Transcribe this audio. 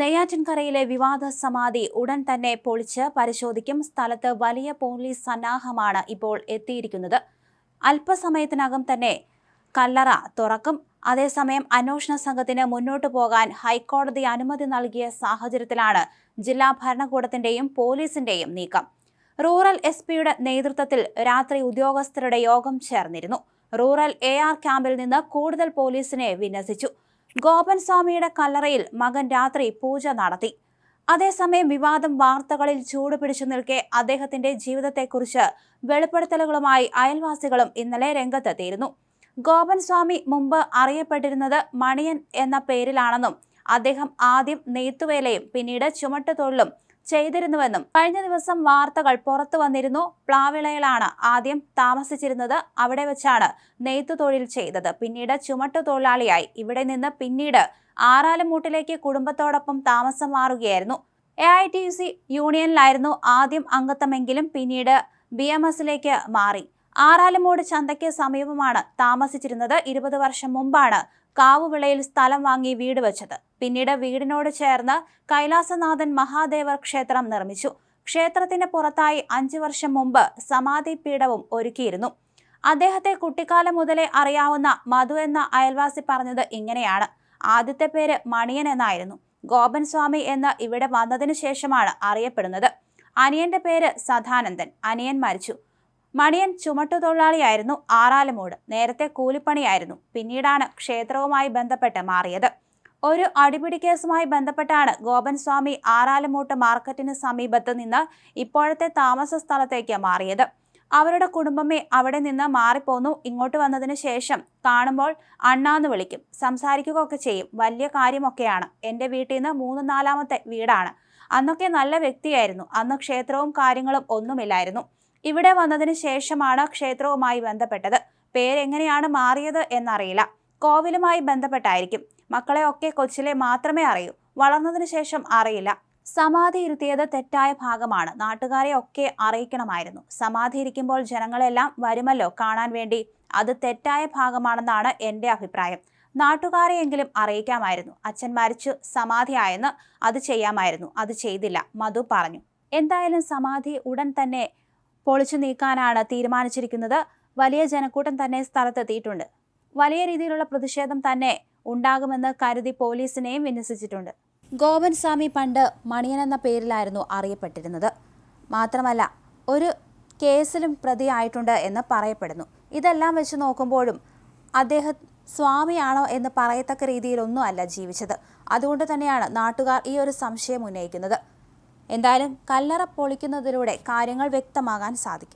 നെയ്യാറ്റിൻകരയിലെ വിവാദ സമാധി ഉടൻ തന്നെ പൊളിച്ച് പരിശോധിക്കും. സ്ഥലത്ത് വലിയ പോലീസ് സന്നാഹമാണ് ഇപ്പോൾ എത്തിയിരിക്കുന്നത്. അല്പസമയത്തിനകം തന്നെ കല്ലറ തുറക്കും. അതേസമയം അന്വേഷണ സംഘത്തിന് മുന്നോട്ടു പോകാൻ ഹൈക്കോടതി അനുമതി നൽകിയ സാഹചര്യത്തിലാണ് ജില്ലാ ഭരണകൂടത്തിന്റെയും പോലീസിന്റെയും നീക്കം. റൂറൽ എസ് പിയുടെ നേതൃത്വത്തിൽ രാത്രി ഉദ്യോഗസ്ഥരുടെ യോഗം ചേർന്നിരുന്നു. റൂറൽ എ ആർ ക്യാമ്പിൽ നിന്ന് കൂടുതൽ പോലീസിനെ വിന്യസിച്ചു. ഗോപൻ സ്വാമിയുടെ കല്ലറയിൽ മകൻ രാത്രി പൂജ നടത്തി. അതേസമയം വിവാദം വാർത്തകളിൽ ചൂടുപിടിച്ചു നിൽക്കെ അദ്ദേഹത്തിന്റെ ജീവിതത്തെക്കുറിച്ച് വെളിപ്പെടുത്തലുകളുമായി അയൽവാസികളും ഇന്നലെ രംഗത്തെത്തിയിരുന്നു. ഗോപൻ സ്വാമി മുമ്പ് അറിയപ്പെട്ടിരുന്നത് മണിയൻ എന്ന പേരിലാണെന്നും അദ്ദേഹം ആദ്യം നെയ്ത്തുവേലയും പിന്നീട് ചുമട്ടുതൊഴിലും ചെയ്തിരുന്നുവെന്നും കഴിഞ്ഞ ദിവസം വാർത്തകൾ പുറത്തു വന്നിരുന്നു. പ്ലാവിളയിലാണ് ആദ്യം താമസിച്ചിരുന്നത്. അവിടെ വെച്ചാണ് നെയ്ത്തു തൊഴിൽ ചെയ്തത്. പിന്നീട് ചുമട്ടു തൊഴിലാളിയായി. ഇവിടെ നിന്ന് പിന്നീട് ആറാലുമൂട്ടിലേക്ക് കുടുംബത്തോടൊപ്പം താമസം മാറുകയായിരുന്നു. A I T U C യൂണിയനിലായിരുന്നു ആദ്യം അംഗത്വമെങ്കിലും പിന്നീട് ബി എം എസിലേക്ക് മാറി. ആറാലുമൂട് ചന്തയ്ക്ക് സമീപമാണ് താമസിച്ചിരുന്നത് ഇരുപത് വർഷം മുമ്പാണ് കാവുവിളയിൽ സ്ഥലം വാങ്ങി വീട് വെച്ചത്. പിന്നീട് വീടിനോട് ചേർന്ന് കൈലാസനാഥൻ മഹാദേവർ ക്ഷേത്രം നിർമ്മിച്ചു. ക്ഷേത്രത്തിന് പുറത്തായി അഞ്ചു വർഷം മുമ്പ് സമാധി പീഠവും ഒരുക്കിയിരുന്നു. അദ്ദേഹത്തെ കുട്ടിക്കാലം മുതലേ അറിയാവുന്ന മധു എന്ന അയൽവാസി പറഞ്ഞത് ഇങ്ങനെയാണ്. ആദ്യത്തെ പേര് മണിയൻ എന്നായിരുന്നു. ഗോപൻ സ്വാമി എന്ന് ഇവിടെ വന്നതിനു ശേഷമാണ് അറിയപ്പെടുന്നത്. അനിയന്റെ പേര് സദാനന്ദൻ. അനിയൻ മരിച്ചു. മണിയൻ ചുമട്ടുതൊഴിലാളിയായിരുന്നു ആറാലമൂട്. നേരത്തെ കൂലിപ്പണിയായിരുന്നു. പിന്നീടാണ് ക്ഷേത്രവുമായി ബന്ധപ്പെട്ട് മാറിയത്. ഒരു അടിപിടി കേസുമായി ബന്ധപ്പെട്ടാണ് ഗോപൻ സ്വാമി ആറാലമൂട്ട് മാർക്കറ്റിന് സമീപത്ത് നിന്ന് ഇപ്പോഴത്തെ താമസ സ്ഥലത്തേക്ക് മാറിയത്. അവരുടെ കുടുംബമേ അവിടെ നിന്ന് മാറിപ്പോന്നു ഇങ്ങോട്ട് വന്നതിന് ശേഷം കാണുമ്പോൾ അണ്ണാന്ന് വിളിക്കും. സംസാരിക്കുകയൊക്കെ ചെയ്യും. വലിയ കാര്യമൊക്കെയാണ്. എന്റെ വീട്ടിൽ നിന്ന് മൂന്ന് നാലാമത്തെ വീടാണ്. അന്നൊക്കെ നല്ല വ്യക്തിയായിരുന്നു. അന്ന് ക്ഷേത്രവും കാര്യങ്ങളും ഒന്നുമില്ലായിരുന്നു. ഇവിടെ വന്നതിന് ശേഷമാണ് ക്ഷേത്രവുമായി ബന്ധപ്പെട്ടത്. പേരെങ്ങനെയാണ് മാറിയത് എന്നറിയില്ല. കോവിലുമായി ബന്ധപ്പെട്ടായിരിക്കും. മക്കളെ ഒക്കെ കൊച്ചിലെ മാത്രമേ അറിയൂ. വളർന്നതിന് ശേഷം അറിയില്ല. സമാധി ഇരുത്തിയത് തെറ്റായ ഭാഗമാണ്. നാട്ടുകാരെ ഒക്കെ അറിയിക്കണമായിരുന്നു. സമാധി ഇരിക്കുമ്പോൾ ജനങ്ങളെല്ലാം വരുമല്ലോ കാണാൻ വേണ്ടി. അത് തെറ്റായ ഭാഗമാണെന്നാണ് എന്റെ അഭിപ്രായം. നാട്ടുകാരെയെങ്കിലും അറിയിക്കാമായിരുന്നു. അച്ഛൻ മരിച്ചു സമാധിയായെന്ന് അത് ചെയ്യാമായിരുന്നു. അത് ചെയ്തില്ല. മധു പറഞ്ഞു. എന്തായാലും സമാധി ഉടൻ തന്നെ പൊളിച്ചു നീക്കാനാണ് തീരുമാനിച്ചിരിക്കുന്നത്. വലിയ ജനക്കൂട്ടം തന്നെ സ്ഥലത്തെത്തിയിട്ടുണ്ട്. വലിയ രീതിയിലുള്ള പ്രതിഷേധം തന്നെ ഉണ്ടാകുമെന്ന് കരുതി പോലീസിനെയും വിന്യസിച്ചിട്ടുണ്ട്. ഗോപൻ സ്വാമി പണ്ട് മണിയൻ എന്ന പേരിലായിരുന്നു അറിയപ്പെട്ടിരുന്നത്. മാത്രമല്ല ഒരു കേസിലും പ്രതിയായിട്ടുണ്ട് എന്ന് പറയപ്പെടുന്നു. ഇതെല്ലാം വെച്ച് നോക്കുമ്പോഴും അദ്ദേഹം സ്വാമിയാണോ എന്ന് പറയത്തക്ക രീതിയിലൊന്നും അല്ല ജീവിച്ചത്. അതുകൊണ്ട് തന്നെയാണ് നാട്ടുകാർ ഈ ഒരു സംശയം ഉന്നയിക്കുന്നത്. എന്തായാലും കല്ലറ പൊളിക്കുന്നതിലൂടെ കാര്യങ്ങൾ വ്യക്തമാകാൻ സാധിക്കും.